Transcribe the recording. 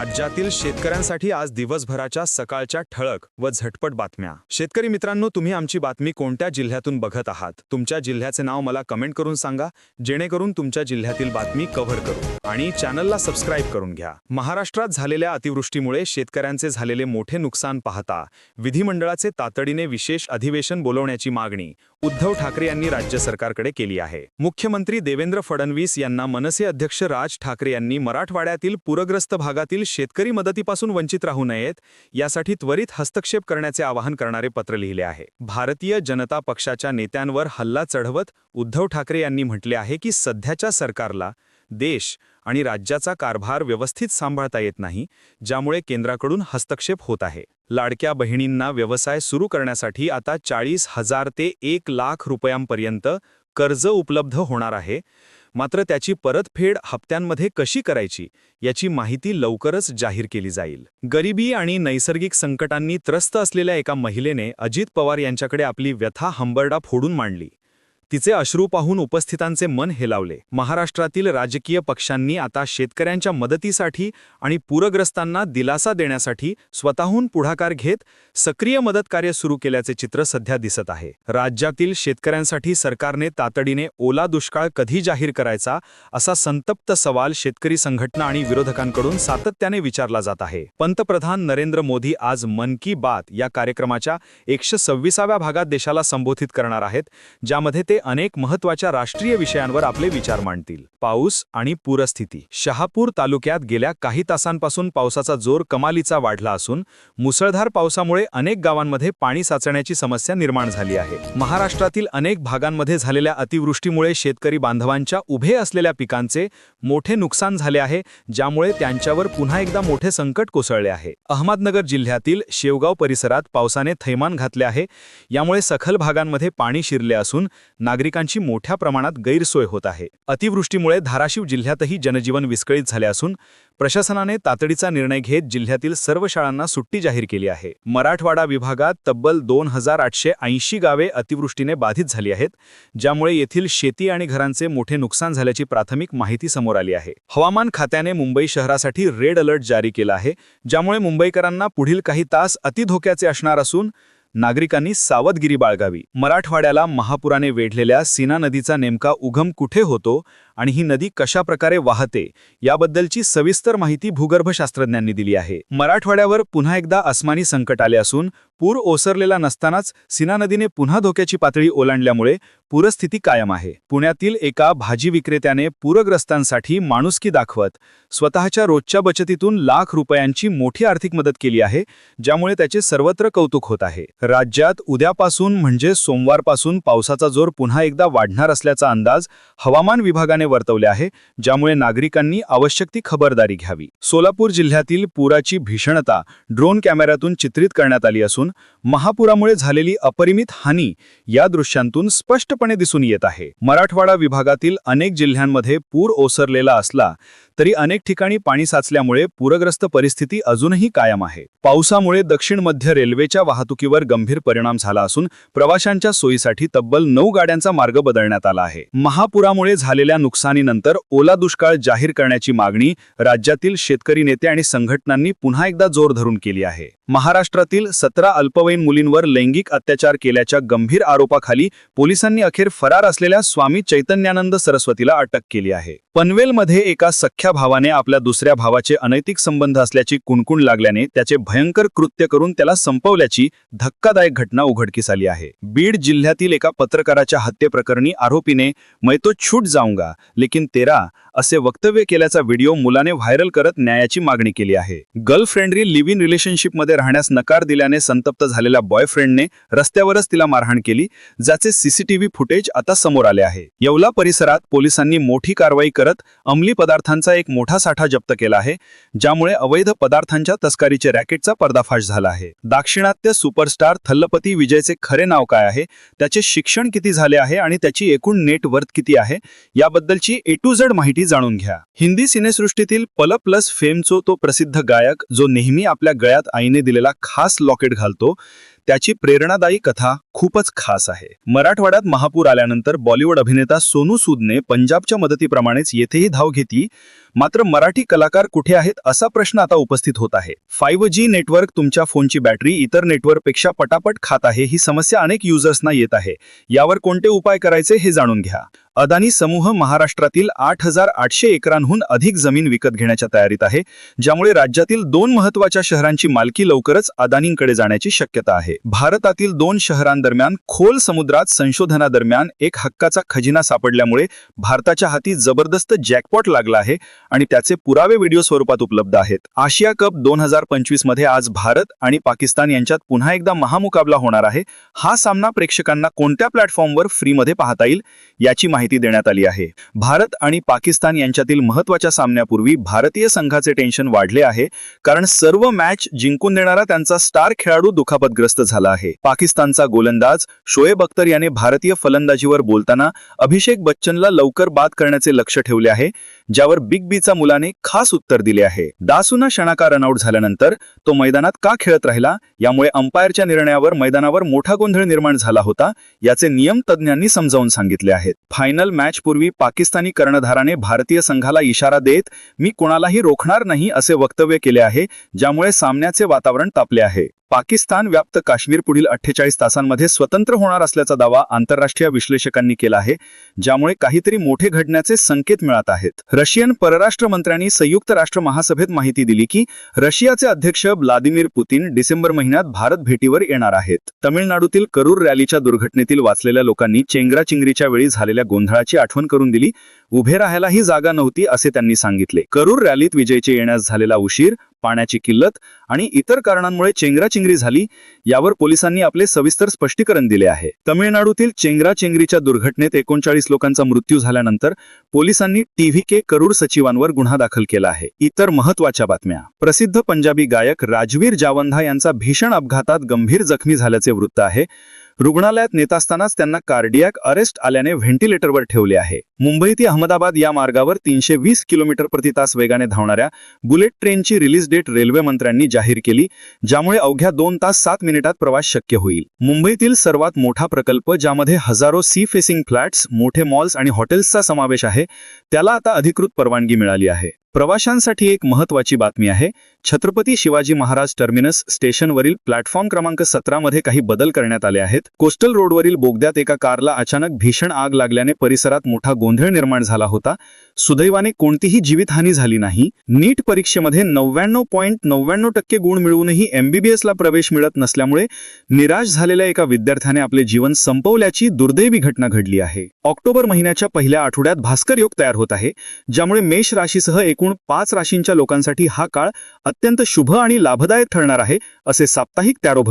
राज्यातील शेतकऱ्यांसाठी आज दिवसभराच्या सकाळच्या ठळक व झटपट बातम्या. शेतकरी मित्रांनो तुम्ही आमची बातमी कोणत्या जिल्ह्यातून बघत आहात? तुमच्या जिल्ह्याचे नाव मला कमेंट करून सांगा जेणेकरून तुमच्या जिल्ह्यातील बातमी कव्हर करू. आणि चॅनलला सबस्क्राईब करून घ्या. महाराष्ट्रात झालेल्या अतिवृष्टीमुळे शेतकऱ्यांचे झालेले मोठे नुकसान पाहता विधिमंडळाचे तातडीने विशेष अधिवेशन बोलवण्याची मागणी उद्धव ठाकरे यांनी राज्य सरकारकडे केली आहे. मुख्यमंत्री देवेंद्र फडणवीस यांना मनसे अध्यक्ष राज ठाकरे यांनी मराठवाड्यातील पूरग्रस्त भागातील शेतकरी मदतीपासून वंचित राहू नयेत यासाठी त्वरित हस्तक्षेप करण्याचे आवाहन करणारे पत्र लिहिले आहे. भारतीय जनता पक्षाच्या नेत्यांवर हल्ला चढवत उद्धव ठाकरे यांनी म्हटले आहे की सध्याच्या सरकारला देश आणि राज्याचा कारभार व्यवस्थित सांभाळता येत नाही ज्यामुळे केंद्राकडून हस्तक्षेप होत आहे. लाडक्या बहिणींना व्यवसाय सुरू करण्यासाठी आता चाळीस हजार ते एक लाख रुपयांपर्यंत कर्ज उपलब्ध होणार आहे. मात्र त्याची परतफेड हप्त्यांमध्ये कशी करायची याची माहिती लवकरच जाहीर केली जाईल. गरिबी आणि नैसर्गिक संकटांनी त्रस्त असलेल्या एका महिलेने अजित पवार यांच्याकडे आपली व्यथा हंबरडा फोडून मांडली. तिचे अश्रू पाहून उपस्थितांचे मन हेलावले. महाराष्ट्रातील राजकीय पक्षांनी आता शेतकऱ्यांच्या मदतीसाठी आणि पूरग्रस्तांना दिलासा देण्यासाठी स्वतःहून पुढाकार घेत सक्रिय मदतकार्य सुरू केल्याचे चित्र सध्या दिसत आहे. राज्यातील शेतकऱ्यांसाठी सरकारने तातडीने ओला दुष्काळ कधी जाहीर करायचा असा संतप्त सवाल शेतकरी संघटना आणि विरोधकांकडून सातत्याने विचारला जात आहे. पंतप्रधान नरेंद्र मोदी आज मन की बात या कार्यक्रमाच्या एकशे सव्वीसाव्या भागात देशाला संबोधित करणार आहेत ज्यामध्ये ते अनेक महत्त्वाच्या राष्ट्रीय विषयांवर आपले विचार मांडतील. पाऊस आणि पूरस्थिती. शहापूर तालुक्यात गेल्या काही तासांपासून पावसाचा जोर कमालीचा वाढला असून मुसळधार पावसामुळे अनेक गावांमध्ये पाणी साचण्याची समस्या निर्माण झाली आहे. महाराष्ट्रातील अनेक भागांमध्ये झालेल्या अतिवृष्टीमुळे शेतकरी बांधवांच्या उभे असलेल्या पिकांचे मोठे नुकसान झाले आहे ज्यामुळे त्यांच्यावर पुन्हा एकदा मोठे संकट कोसळले आहे. अहमदनगर जिल्ह्यातील शेवगाव परिसरात पावसाने थैमान घातले आहे यामुळे सखल भागांमध्ये पाणी शिरले असून नागरिकांची मोठ्या प्रमाणात गैरसोय होत आहे. अतिवृष्टीमुळे धाराशिव जिल्ह्यातही जनजीवन विस्कळीत झाले असून प्रशासनाने तातडीचा निर्णय घेत जिल्ह्यातील सर्व शाळांना सुट्टी जाहीर केली आहे. मराठवाडा विभागात तब्बल दोन हजार आठशे ऐंशी गावे अतिवृष्टीने बाधित झाली आहेत ज्यामुळे येथील शेती आणि घरांचे मोठे नुकसान झाल्याची प्राथमिक माहिती समोर आली आहे. हवामान खात्याने मुंबई शहरासाठी रेड अलर्ट जारी केला आहे ज्यामुळे मुंबईकरांना पुढील काही तास अतिधोक्याचे असणार असून नागरिकांनी सावधगिरी बाळगावी. मराठवाड्याला महापुराने वेढलेल्या सीना नदीचा नेमका उगम कुठे होतो? आणि ही नदी कशा प्रकारे वाहते याबद्दलची सविस्तर माहिती भूगर्भशास्त्रज्ञांनी दिली आहे. मराठवाड्यावर पुन्हा एकदा अस्मानी संकट आले असून पूर ओसरलेला नसतानाच सीना नदीने पुन्हा धोक्याची पातळी ओलांडल्यामुळे पूरस्थिती कायम आहे. पुण्यातील एका भाजी विक्रेत्याने पूरग्रस्तांसाठी माणुसकी दाखवत स्वतःच्या रोजच्या बचतीतून लाख रुपयांची मोठी आर्थिक मदत केली आहे ज्यामुळे त्याचे सर्वत्र कौतुक होत आहे. राज्यात उद्यापासून म्हणजे सोमवारपासून पावसाचा जोर पुन्हा एकदा वाढणार असल्याचा अंदाज हवामान विभागाने वर्तवले आहे ज्यामुळे नागरिकांनी आवश्यक ती खबरदारी घ्यावी. सोलापूर जिल्ह्यातील पुराची भीषणता ड्रोन कॅमेऱ्यातून चित्रित करण्यात आली असून महापुरामुळे झालेली अपरिमित हानी या दृश्यांतून स्पष्टपणे दिसून येत आहे. मराठवाडा विभागातील अनेक जिल्ह्यांमध्ये पूर ओसरलेला असला तरी अनेक ठिकाणी पाणी साचल्यामुळे पूरग्रस्त परिस्थिती अजूनही कायम आहे. पावसामुळे दक्षिण मध्य रेल्वेच्या वाहतुकीवर गंभीर परिणाम झाला असून प्रवाशांच्या सोयीसाठी तब्बल नऊ गाड्यांचा मार्ग बदलण्यात आला आहे. महापुरामुळे झालेल्या नुकसानीनंतर ओला दुष्काळ जाहीर करण्याची मागणी राज्यातील शेतकरी नेते आणि संघटनांनी पुन्हा एकदा जोर धरून केली आहे. महाराष्ट्रातील सतरा अल्पवयीन मुलींवर लैंगिक अत्याचार केल्याच्या गंभीर आरोपाखाली पोलिसांनी अखेर फरार असलेल्या स्वामी चैतन्यानंद सरस्वतीला अटक केली आहे. पनवेलमध्ये एका सख्या भावाने आपल्या दुसऱ्या भावाचे अनैतिक संबंध असल्याची कुणकुण लागल्याने त्याचे भयंकर कृत्य करून त्याला संपवल्याची धक्कादायक घटना उघडकीस आली आहे. बीड जिल्ह्यातील एका पत्रकाराच्या हत्येप्रकरणी आरोपीने मै तो छूट जाऊंगा लेकिन तेरा असे वक्तव्य केल्याचा व्हिडिओ मुलाने व्हायरल करत न्यायाची मागणी केली आहे. गर्लफ्रेंडरी लिव्ह इन रिलेशनशिपमध्ये राहण्यास नकार दिल्याने संतप्त झालेल्या बॉयफ्रेंडने रस्त्यावरच तिला मारहाण केली ज्याचे सीसीटीव्ही फुटेज आता समोर आले आहे. येवला परिसरात पोलिसांनी मोठी कारवाई करत अंमली पदार्थांचा एक मोठा साठा जप्त केला आहे ज्यामुळे अवैध पदार्थांच्या तस्करीचे रॅकेटचा पर्दाफाश झाला आहे. दाक्षिणात्य सुपरस्टार थल्लपती विजयचे खरे नाव काय आहे? त्याचे शिक्षण किती झाले आहे आणि त्याची एकूण नेट वर्थ किती आहे? याबद्दलची ए टू झेड माहिती जाणून घ्या. हिंदी सिनेसृष्टीतील पल प्लस फेमचो तो प्रसिद्ध गायक जो नेहमी आपल्या गळ्यात आईने दिलेला खास लॉकेट घालतो त्याची प्रेरणादायी कथा खूपच खास आहे. मराठवाड्यात महापूर आल्यानंतर बॉलिवूड अभिनेता सोनू सूदने पंजाबच्या मदतीप्रमाणेच येथेही धाव घेतली. मात्र मराठी कलाकार कुठे आहेत असा प्रश्न आता उपस्थित होत आहे. फाईव्ह जी नेटवर्क तुमच्या फोनची बॅटरी इतर नेटवर्कपेक्षा पटापट खात आहे ही समस्या अनेक युजर्सना येत आहे. यावर कोणते उपाय करायचे हे जाणून घ्या. अदानी समूह महाराष्ट्रातील आठ हजार आठशे एकरांहून अधिक जमीन विकत घेण्याच्या तयारीत आहे ज्यामुळे राज्यातील दोन महत्त्वाच्या शहरांची मालकी लवकरच अदानींकडे जाण्याची शक्यता आहे. भारतातील दोन शहरांदरम्यान खोल समुद्रात संशोधनादरम्यान एक हक्काचा खजिना सापडल्यामुळे भारताच्या हाती जबरदस्त जॅकपॉट लागला आहे आणि त्याचे पुरावे व्हिडिओ स्वरूपात उपलब्ध आहेत. आशिया कप दोन हजार पंचवीसमध्ये आज भारत आणि पाकिस्तान यांच्यात पुन्हा एकदा महामुकाबला होणार आहे. हा सामना प्रेक्षकांना कोणत्या प्लॅटफॉर्मवर फ्रीमध्ये पाहता येईल याची माहिती देण्यात आली आहे. भारत आणि पाकिस्तान यांच्यातील महत्त्वाच्या सामन्यापूर्वी भारतीय संघाचे टेन्शन वाढले आहे कारण सर्व मॅच जिंकून देणारा त्यांचा स्टार खेळाडू दुखापतग्रस्त झाला आहे. पाकिस्तानचा गोलंदाज शोएब अख्तर याने भारतीय फलंदाजीवर बोलताना अभिषेक बच्चनला लवकर बाद करण्याचे लक्ष ठेवले आहे ज्यावर बिग बी बीचा मुलाने खास उत्तर दिले आहे. दासून शणाका रनआउट झाल्यानंतर तो मैदानात का खेळत राहिला? यामुळे अंपायरच्या निर्णयावर मैदानावर मोठा गोंधळ निर्माण झाला होता याचे नियम तज्ज्ञांनी समजावून सांगितले आहेत. फायनल मॅच पूर्वी पाकिस्तानी कर्णधाराने भारतीय संघाला इशारा देत मी कोणालाही रोखणार नाही असे वक्तव्य केले आहे ज्यामुळे सामन्याचे वातावरण तापले आहे. पाकिस्तान व्याप्त काश्मीर पुढील अठ्ठेचाळीस तासांमध्ये स्वतंत्र होणार असल्याचा दावा आंतरराष्ट्रीय विश्लेषकांनी केला आहे ज्यामुळे काहीतरी मोठे घडण्याचे संकेत मिळत आहेत. रशियन परराष्ट्र मंत्र्यांनी संयुक्त राष्ट्र महासभेत माहिती दिली की रशियाचे अध्यक्ष व्लादिमीर पुतीन डिसेंबर महिन्यात भारत भेटीवर येणार आहेत. तमिळनाडूतील करूर रॅलीच्या दुर्घटनेतील वाचलेल्या लोकांनी चेंगराचिंगरीच्या वेळी झालेल्या गोंधळाची आठवण करून दिली उभे राहायलाही जागा नव्हती असे त्यांनी सांगितले. करूर रॅलीत विजयचे येण्यास झालेला उशीर पाण्याची किल्लत आणि इतर कारणांमुळे चेंगराचेंगरी झाली यावर पोलिसांनी आपले सविस्तर स्पष्टीकरण दिले आहे. तमिळनाडूतील चेंगराचेंगरीच्या दुर्घटनेत एकोणचाळीस लोकांचा मृत्यू झाल्यानंतर पोलिसांनी टीव्ही के करूर सचिवांवर गुन्हा दाखल केला आहे. इतर महत्त्वाच्या बातम्या. प्रसिद्ध पंजाबी गायक राजवीर जावंधा यांचा भीषण अपघातात गंभीर जखमी झाल्याचे वृत्त आहे. रुग्णालयात नेत असतानाच त्यांना कार्डियाक अरेस्ट आल्याने व्हेंटिलेटरवर ठेवले आहे. मुंबई ते अहमदाबाद या मार्गावर तीनशे वीस किलोमीटर प्रति तास वेगाने धावणाऱ्या बुलेट ट्रेनची रिलीज डेट रेल्वे मंत्र्यांनी जाहीर केली ज्यामुळे अवघ्या दोन तास सात मिनिटात प्रवास शक्य होईल. मुंबईतील सर्वात मोठा प्रकल्प ज्यामध्ये हजारो सी फेसिंग फ्लॅट्स मोठे मॉल्स आणि हॉटेल्सचा समावेश आहे त्याला आता अधिकृत परवानगी मिळाली आहे. प्रवाशांसाठी एक महत्वाची बातमी आहे. छत्रपती शिवाजी महाराज टर्मिनस स्टेशनवरील प्लॅटफॉर्म क्रमांक सतरामध्ये काही बदल करण्यात आले आहेत. कोस्टल रोडवरील बोगद्यात एका कारला अचानक भीषण आग लागल्याने परिसरात मोठा गोंधळ निर्माण झाला होता. सुदैवाने कोणतीही जीवितहानी झाली नाही. नीट परीक्षेमध्ये नव्याण्णव पॉईंट नव्याण्णव टक्के गुण मिळवूनही एमबीबीएस ला प्रवेश मिळत नसल्यामुळे निराश झालेल्या एका विद्यार्थ्याने आपले जीवन संपवल्याची दुर्दैवी घटना घडली आहे. ऑक्टोबर महिन्याच्या पहिल्या आठवड्यात भास्कर योग तयार होत आहे ज्यामुळे मेष राशीसह एक एकूण पाच राशींच्या लोकांसाठी हा काळ अत्यंत शुभ आणि लाभदायक ठरणार आहे असे साप्ताहिक त्यारोभ